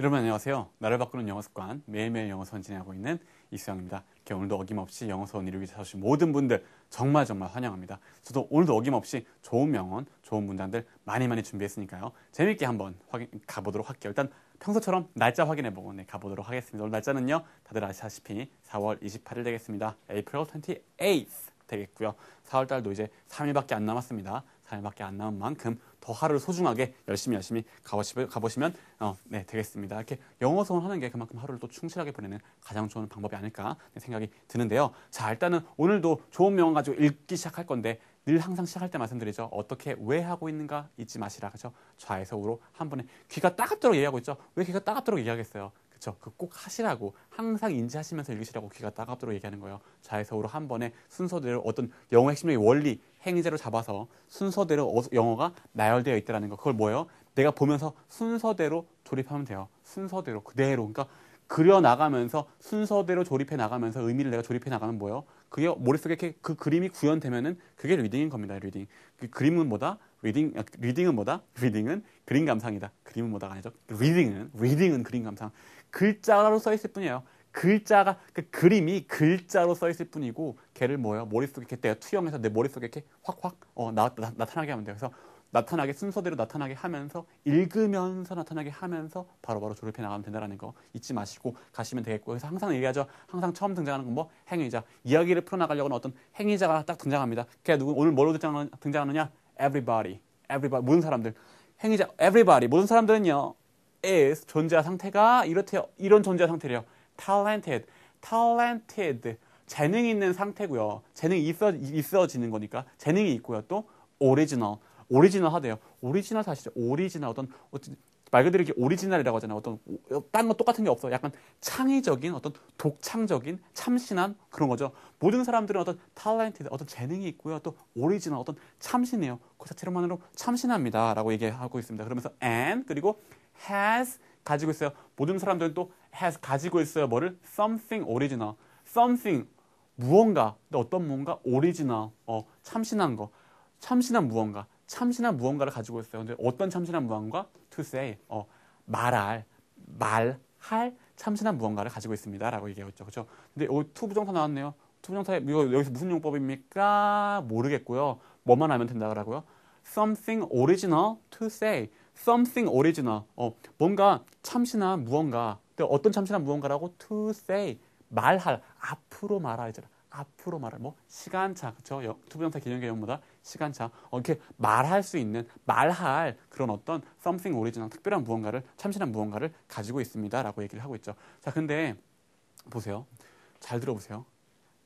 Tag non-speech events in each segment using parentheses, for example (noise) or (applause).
여러분 안녕하세요. 나를 바꾸는 영어 습관 매일매일 영어 수업 진행하고 있는 이수영입니다. 이렇게 오늘도 어김없이 영어 수업 이루기 위해 주신 모든 분들 정말 정말 환영합니다. 저도 오늘도 어김없이 좋은 명언, 좋은 문장들 많이 많이 준비했으니까요. 재밌게 한번 확인, 가보도록 할게요. 일단 평소처럼 날짜 확인해보고 네, 가보도록 하겠습니다. 오늘 날짜는요. 다들 아시다시피 4월 28일 되겠습니다. April 28th 되겠고요. 4월 달도 이제 3일밖에 안 남았습니다. 4일밖에 안 남은 만큼 더 하루를 소중하게 열심히 열심히 가보시면, 어, 네, 되겠습니다. 이렇게 영어 수업을 하는 게 그만큼 하루를 또 충실하게 보내는 가장 좋은 방법이 아닐까 생각이 드는데요. 자, 일단은 오늘도 좋은 명언 가지고 읽기 시작할 건데 늘 항상 시작할 때 말씀드리죠. 어떻게 왜 하고 있는가 잊지 마시라. 그죠? 좌에서 우로 한 번에 귀가 따갑도록 얘기하고 있죠. 왜 귀가 따갑도록 얘기하겠어요? 그쵸? 그꼭 하시라고 항상 인지하시면서 읽으시라고 귀가 따갑도록 얘기하는 거예요. 좌에서 우로 한 번에 순서대로 어떤 영어 핵심적인 원리, 행위제로 잡아서 순서대로 어, 영어가 나열되어 있다는 거. 그걸 뭐예요? 내가 보면서 순서대로 조립하면 돼요. 순서대로 그대로. 그러니까 그려 나가면서 순서대로 조립해 나가면서 의미를 내가 조립해 나가면 뭐예요? 그게 머릿속에 이렇게 그 그림이 구현되면은 그게 리딩인 겁니다. 리딩. 그 그림은 뭐다? 리딩 아, 리딩은 뭐다? (laughs) 리딩은 그림 감상이다. 그림은 뭐다가 아니죠. 리딩은 리딩은 그림 감상. 글자로 써 있을 뿐이에요. 글자가 그 그림이 글자로 써 있을 뿐이고 걔를 뭐예요? 머릿속에 이렇게 내가 투영해서 내 머릿속에 이렇게 확확 어, 나, 나, 나타나게 하면 돼요. 그래서 나타나게 순서대로 나타나게 하면서 읽으면서 나타나게 하면서 바로바로 바로 조립해 나가면 된다는 거 잊지 마시고 가시면 되겠고 그래서 항상 얘기하죠. 항상 처음 등장하는 건 뭐 행위자. 이야기를 풀어나가려고는 어떤 행위자가 딱 등장합니다. 걔 누구 오늘 뭐로 등장하느냐? Everybody. Everybody. 모든 사람들. 행위자 everybody. 모든 사람들은요. Is 존재와 상태가 이렇대요. 이런 존재와 상태래요. talented. talented. 재능 있는 상태고요. 재능이 있어, 있어지는 거니까 재능이 있고요. 또 original. 오리지널 하대요. 오리지널 사실 오리지널 어떤 말 그대로 이렇게 오리지널이라고 하잖아요. 어떤 다른 거 똑같은 게 없어. 약간 창의적인 어떤 독창적인 참신한 그런 거죠. 모든 사람들은 어떤 탤런트 어떤 재능이 있고요. 또 오리지널 어떤 참신해요. 그 자체로만으로 참신합니다라고 얘기하고 있습니다. 그러면서 and 그리고 has 가지고 있어요. 모든 사람들은 또 has 가지고 있어요. 뭐를 something original. something 무언가. 어떤 무언가 오리지널. 어, 참신한 거. 참신한 무언가. 참신한 무언가를 가지고 있어요. 근데 어떤 참신한 무언가? To say, 어, 말할, 말할 참신한 무언가를 가지고 있습니다. 라고 얘기하고 있죠. 그죠? 근데 어, 투부정사 나왔네요. 투부정사, 이거 여기서 무슨 용법입니까? 모르겠고요. 뭐만 하면 된다고요? Something original to say. Something original. 어, 뭔가 참신한 무언가. 어떤 참신한 무언가라고? To say. 말할. 앞으로 말하잖아. 앞으로 말할 뭐 시간차 그렇죠 투부정사 기존 개념보다 시간차 어, 이렇게 말할 수 있는 말할 그런 어떤 something original 특별한 무언가를 참신한 무언가를 가지고 있습니다라고 얘기를 하고 있죠 자 근데 보세요 잘 들어보세요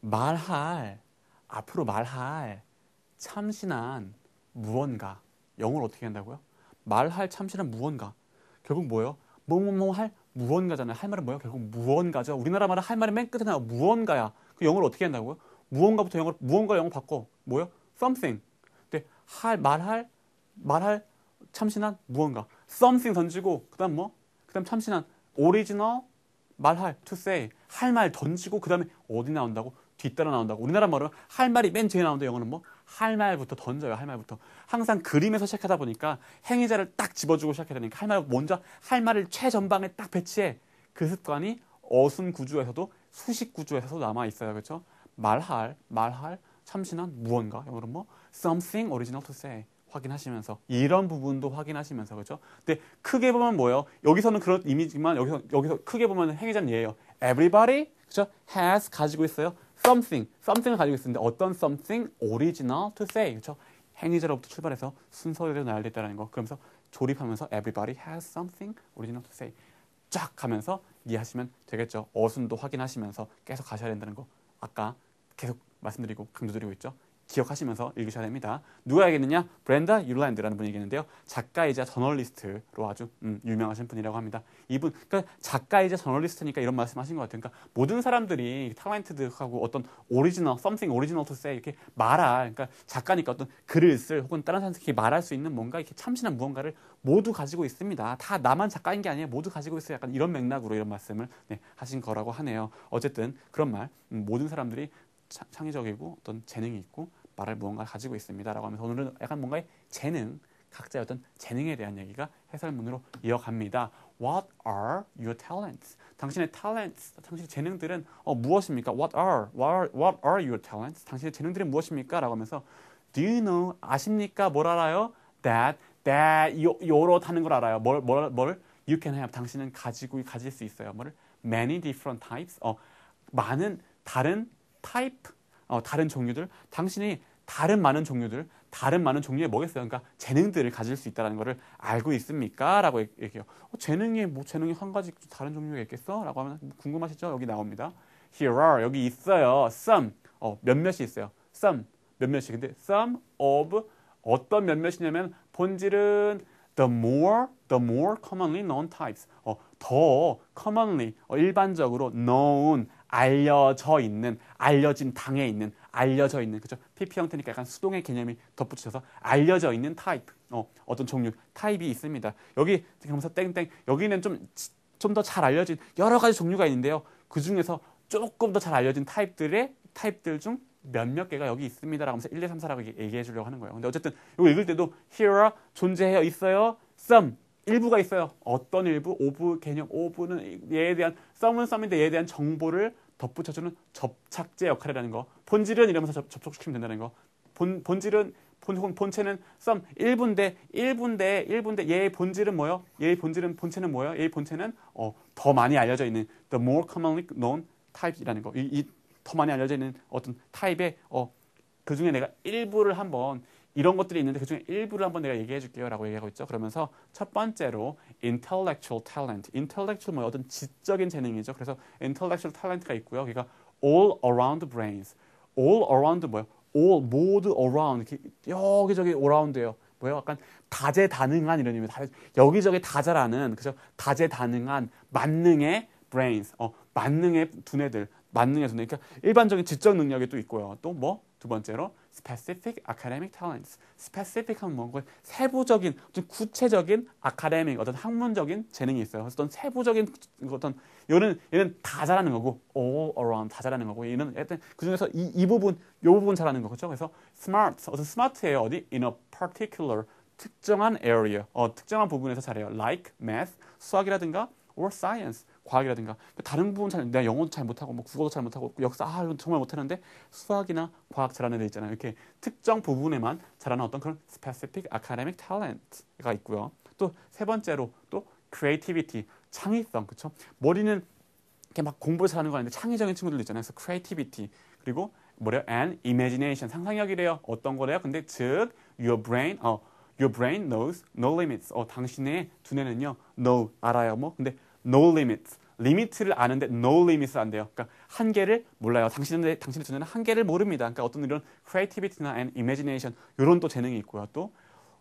말할 앞으로 말할 참신한 무언가 영어를 어떻게 한다고요 말할 참신한 무언가 결국 뭐예요 뭐뭐뭐 할 무언가잖아요 할 말은 뭐예요 결국 무언가죠 우리나라 말은 할 말이 맨 끝에 나와 무언가야 그 영어를 어떻게 한다고요? 무언가부터 영어로 무언가 영어 바꿔. 뭐요? something. 근데 할 말할 말할 참신한 무언가. something 던지고 그다음 뭐? 그다음 참신한 original 말할 to say 할 말 던지고 그다음에 어디 나온다고? 뒤따라 나온다고. 우리나라 말은 할 말이 맨 뒤에 나오는데 영어는 뭐? 할 말부터 던져요. 할 말부터. 항상 그림에서 시작하다 보니까 행위자를 딱 집어주고 시작해야 되니까 할 말 먼저 할 말을 최전방에 딱 배치해. 그 습관이 어순 구조에서도 수식 구조에서도 남아 있어요. 그렇죠? 말할, 말할, 참신한 무언가. 영어로 뭐 something original to say. 확인하시면서 이런 부분도 확인하시면서 그렇죠? 근데 크게 보면 뭐예요? 여기서는 그런 이미지만 여기서 여기서 크게 보면 행위자는 얘예요. Everybody 그렇죠? has 가지고 있어요. Something, something을 가지고 있는데 어떤 something original to say 그렇죠? 행위자로부터 출발해서 순서대로 나열됐다는 거. 그러면서 조립하면서 everybody has something original to say. 쫙 가면서 이해하시면 되겠죠. 어순도 확인하시면서 계속 가셔야 된다는 거 아까 계속 말씀드리고 강조드리고 있죠. 기억하시면서 읽으셔야 됩니다. 누가 얘기했느냐? 브렌다 율란드라는 분이 얘기했는데요. 작가이자 저널리스트로 아주 음, 유명하신 분이라고 합니다. 이분, 그러니까 작가이자 저널리스트니까 이런 말씀하신 것 같아요. 그러니까 모든 사람들이 타멘트드하고 어떤 오리지널, something original to say 이렇게 말할, 그러니까 작가니까 어떤 글을 쓸 혹은 다른 사람들이 말할 수 있는 뭔가 이렇게 참신한 무언가를 모두 가지고 있습니다. 다 나만 작가인 게 아니에요. 모두 가지고 있어요. 약간 이런 맥락으로 이런 말씀을 네, 하신 거라고 하네요. 어쨌든 그런 말, 음, 모든 사람들이 창의적이고 어떤 재능이 있고 말할 무언가 가지고 있습니다라고 하면서 오늘은 약간 뭔가의 재능 각자의 어떤 재능에 대한 얘기가 해설문으로 이어갑니다. What are your talents? 당신의 talents, 당신의 재능들은 어, 무엇입니까? What are, what are, what are your talents? 당신의 재능들은 무엇입니까? 라고 하면서 Do you know? 아십니까? 뭘 알아요? That, that, 요, 요렇 하는 걸 알아요. 뭘, 뭘, 뭘? You can have. 당신은 가지고, 가질 수 있어요. 뭐를? Many different types. 어, 많은 다른 type, 어, 다른 종류들. 당신이 다른 많은 종류들, 다른 많은 종류의 뭐겠어요? 그러니까 재능들을 가질 수 있다는 것을 알고 있습니까? 라고 얘기해요. 어, 재능이 뭐 재능이 한 가지 다른 종류가 있겠어? 라고 하면 궁금하시죠? 여기 나옵니다. Here are 여기 있어요. Some 어, 몇몇이 있어요. Some 몇몇이 근데 some of 어떤 몇몇이냐면 본질은 the more the more commonly known types 어, 더 commonly 어, 일반적으로 known 알려져 있는 알려진 당에 있는 알려져 있는 그죠 PP 형태니까 약간 수동의 개념이 덧붙여서 알려져 있는 타입 어, 어떤 종류 타입이 있습니다 여기 경사 땡땡 여기는 좀 좀 더 잘 알려진 여러 가지 종류가 있는데요 그 중에서 조금 더 잘 알려진 타입들의 타입들 중 몇몇 개가 여기 있습니다라고 하면서 1, 2, 3, 4라고 얘기해 주려고 하는 거예요. 근데 어쨌든 이거 읽을 때도 here 존재해요 있어요. some 일부가 있어요. 어떤 일부? 오브 개념 오브는 얘에 대한 some은 some인데 얘에 대한 정보를 덧붙여주는 접착제 역할이라는 거. 본질은 이러면서 접, 접촉시키면 된다는 거. 본, 본질은 본, 본체는 some 일부인데 일부인데 일부인데 얘의 본질은 뭐요? 얘의 본질은 본체는 뭐요? 얘의 본체는 어, 더 많이 알려져 있는 the more commonly known type이라는 거. 이, 이 더 많이 알려져 있는 어떤 타입의 어, 그 중에 내가 일부를 한번 이런 것들이 있는데 그 중에 일부를 한번 내가 얘기해 줄게요 라고 얘기하고 있죠. 그러면서 첫 번째로 intellectual talent. intellectual 뭐 어떤 지적인 재능이죠. 그래서 intellectual talent가 있고요. 그러니까 all around brains. all around 뭐요? all 모두 around 여기저기 around예요. 뭐예요? 약간 다재다능한 이런 의미. 여기저기 다 잘하는 그죠? 다재다능한 만능의 brains. 어, 만능의 두뇌들. 만능의 두뇌. 그러니까 일반적인 지적 능력이 또 있고요. 또 뭐? 두 번째로 specific academic talents. specific한 뭐 세부적인 좀 구체적인 academic 어떤 학문적인 재능이 있어요. 어떤 세부적인 어떤 얘는 얘는 다 잘하는 거고 all around 다 잘하는 거고 얘는 일단 그 중에서 이, 이 부분 요 부분 잘하는 거죠. 그래서 smart 어떤 smart예요. 어디 in a particular 특정한 area 어 특정한 부분에서 잘해요. like math 수학이라든가 or science 과학이라든가 다른 부분 잘 내가 영어도 잘 못하고 뭐 국어도 잘 못하고 역사 아 이건 정말 못하는데 수학이나 과학 잘하는 애들 있잖아요. 이렇게 특정 부분에만 잘하는 어떤 그런 specific academic talent가 있고요. 또 세 번째로 또 creativity 창의성 그렇죠? 머리는 이렇게 막 공부를 잘하는 거 아닌데 창의적인 친구들 있잖아요. 그래서 creativity 그리고 뭐래요? and imagination 상상력이래요. 어떤 거래요? 근데 즉 your brain 어 your brain knows no limits. 어 당신의 두뇌는요 know 알아요. 뭐 근데 no limits. 리미트를 아는데 no limits 안 돼요. 그러니까 한계를 몰라요. 당신의 당신의 두뇌는 한계를 모릅니다. 그러니까 어떤 이런 creativity나 and imagination 이런 또 재능이 있고요. 또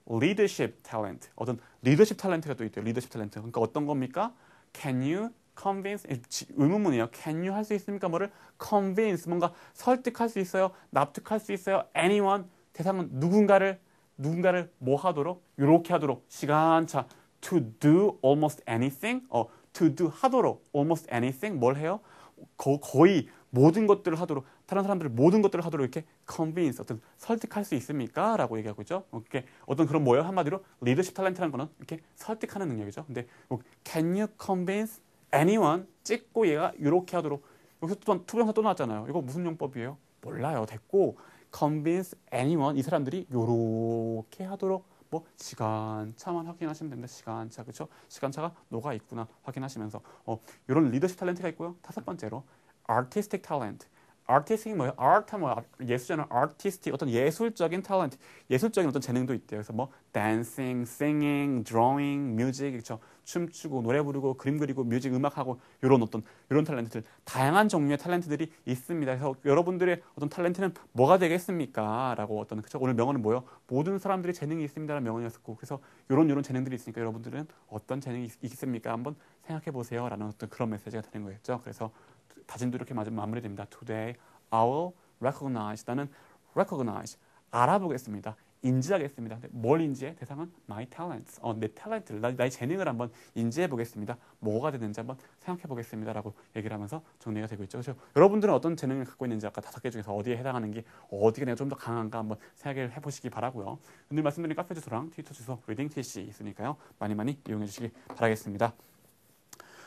leadership talent. 어떤 리더십 탤런트가 또 있대요. 리더십 탤런트. 그러니까 어떤 겁니까? Can you convince 의문문이에요. Can you 할 수 있습니까? 뭐를 convince 뭔가 설득할 수 있어요. 납득할 수 있어요. anyone 대상은 누군가를 누군가를 뭐 하도록 이렇게 하도록 시간차 to do almost anything 어 to do 하도록 almost anything 뭘 해요? 거, 거의 모든 것들을 하도록 다른 사람들을 모든 것들을 하도록 이렇게 convince 어떤 설득할 수 있습니까? 라고 얘기하고 있죠. 이렇게 어떤 그런 뭐예요? 한마디로 리더십 탤런트라는 거는 이렇게 설득하는 능력이죠. 근데 뭐 can you convince anyone 찍고 얘가 이렇게 하도록 여기서 또 투명사 또 나왔잖아요. 이거 무슨 용법이에요? 몰라요. 됐고 convince anyone 이 사람들이 이렇게 하도록 뭐 시간 차만 확인하시면 됩니다. 시간 차 그렇죠? 시간 차가 녹아 있구나 확인하시면서 어 이런 리더십 탤런트가 있고요. 다섯 번째로 artistic talent. Artistic이 뭐예요? art 뭐 예술자는 artistic 어떤 예술적인 talent, 예술적인 어떤 재능도 있대요. 그래서 뭐 dancing, singing, drawing, music 그렇죠? 춤추고 노래 부르고 그림 그리고 뮤직 음악하고 이런 어떤 이런 탤런트들 다양한 종류의 탤런트들이 있습니다. 그래서 여러분들의 어떤 탤런트는 뭐가 되겠습니까? 라고 어떤 그쵸? 오늘 명언은 뭐요? 모든 사람들이 재능이 있습니다라는 명언이었고 그래서 이런 이런 재능들이 있으니까 여러분들은 어떤 재능이 있, 습니까 한번 생각해 보세요라는 어떤 그런 메시지가 되는 거겠죠. 그래서 다짐도 이렇게 마무리됩니다. Today I will recognize 나는 recognize 알아보겠습니다. 인지하겠습니다. 네, 뭘 인지해? 대상은 my talents. 어, 내 탤런트를, 나, 나의 재능을 한번 인지해 보겠습니다. 뭐가 되는지 한번 생각해 보겠습니다 라고 얘기를 하면서 정리가 되고 있죠. 그래서 여러분들은 어떤 재능을 갖고 있는지 아까 다섯 개 중에서 어디에 해당하는 게 어디가 내가 좀 더 강한가 한번 생각을 해 보시기 바라고요. 오늘 말씀드린 카페 주소랑 트위터 주소 리딩 TC 있으니까요. 많이 많이 이용해 주시기 바라겠습니다.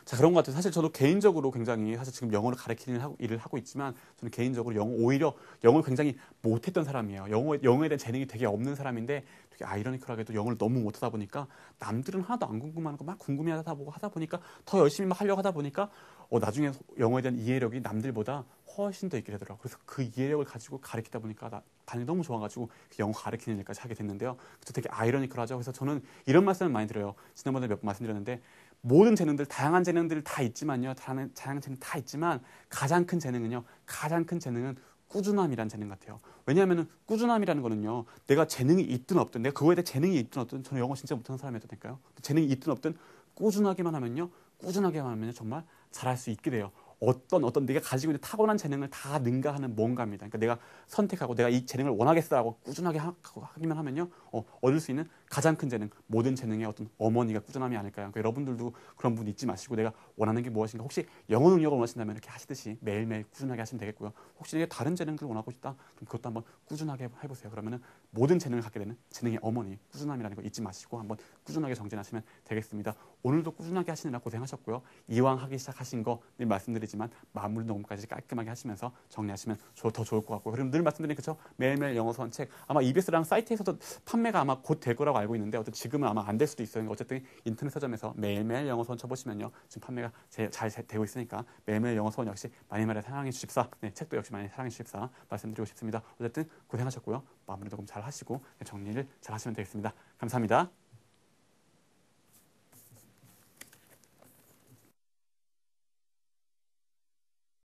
자 그런 것 같아요. 사실 저도 개인적으로 굉장히 사실 지금 영어를 가르치는 일을 하고 있지만 저는 개인적으로 영어 오히려 영어를 굉장히 못했던 사람이에요. 영어 영어에 대한 재능이 되게 없는 사람인데 되게 아이러니컬하게도 영어를 너무 못하다 보니까 남들은 하나도 안 궁금한 거 막 궁금해하다 보고 하다 보니까 더 열심히 막 하려고 하다 보니까 어, 나중에 영어에 대한 이해력이 남들보다 훨씬 더 있게 되더라고요. 그래서 그 이해력을 가지고 가르치다 보니까 나 반응이 너무 좋아가지고 영어 가르치는 일까지 하게 됐는데요. 그래서 되게 아이러니컬하죠. 그래서 저는 이런 말씀을 많이 드려요. 지난번에 몇 번 말씀드렸는데 모든 재능들, 다양한 재능들 다 있지만요. 다양한, 다양한 재능 다 있지만 가장 큰 재능은요. 가장 큰 재능은 꾸준함이라는 재능 같아요. 왜냐하면 꾸준함이라는 거는요. 내가 재능이 있든 없든, 내가 그거에 대해 재능이 있든 없든, 저는 영어 진짜 못하는 사람이어도 될까요? 재능이 있든 없든 꾸준하게만 하면요. 꾸준하게만 하면요. 정말 잘할 수 있게 돼요. 어떤 어떤 내가 가지고 있는 타고난 재능을 다 능가하는 뭔가입니다. 그러니까 내가 선택하고 내가 이 재능을 원하겠어라고 꾸준하게 하기만 하면요, 어, 얻을 수 있는 가장 큰 재능, 모든 재능의 어떤 어머니가 꾸준함이 아닐까요? 그러니까 여러분들도 그런 분 잊지 마시고 내가 원하는 게 무엇인가 혹시 영어 능력을 원하신다면 이렇게 하시듯이 매일매일 꾸준하게 하시면 되겠고요. 혹시 다른 재능들을 원하고 싶다, 그럼 그것도 한번 꾸준하게 해보세요. 그러면은 모든 재능을 갖게 되는 재능의 어머니, 꾸준함이라는 거 잊지 마시고 한번 꾸준하게 정진하시면 되겠습니다. 오늘도 꾸준하게 하시느라 고생하셨고요. 이왕 하기 시작하신 거 늘 말씀드리지만 마무리 녹음까지 깔끔하게 하시면서 정리하시면 더 좋을 것 같고 그럼 늘 말씀드린 그죠 매일매일 영어 선책 아마 EBS랑 사이트에서도 판매가 아마 곧 될 거라고 알고 있는데 어쨌든 지금은 아마 안 될 수도 있어요. 어쨌든 인터넷 서점에서 매일매일 영어 선 쳐보시면요 지금 판매가 제, 잘 되고 있으니까 매일매일 영어 선 역시 많이 많이 사랑해 주십사 네, 책도 역시 많이 사랑해 주십사 말씀드리고 싶습니다. 어쨌든 고생하셨고요 마무리 녹음 잘 하시고 정리를 잘 하시면 되겠습니다. 감사합니다.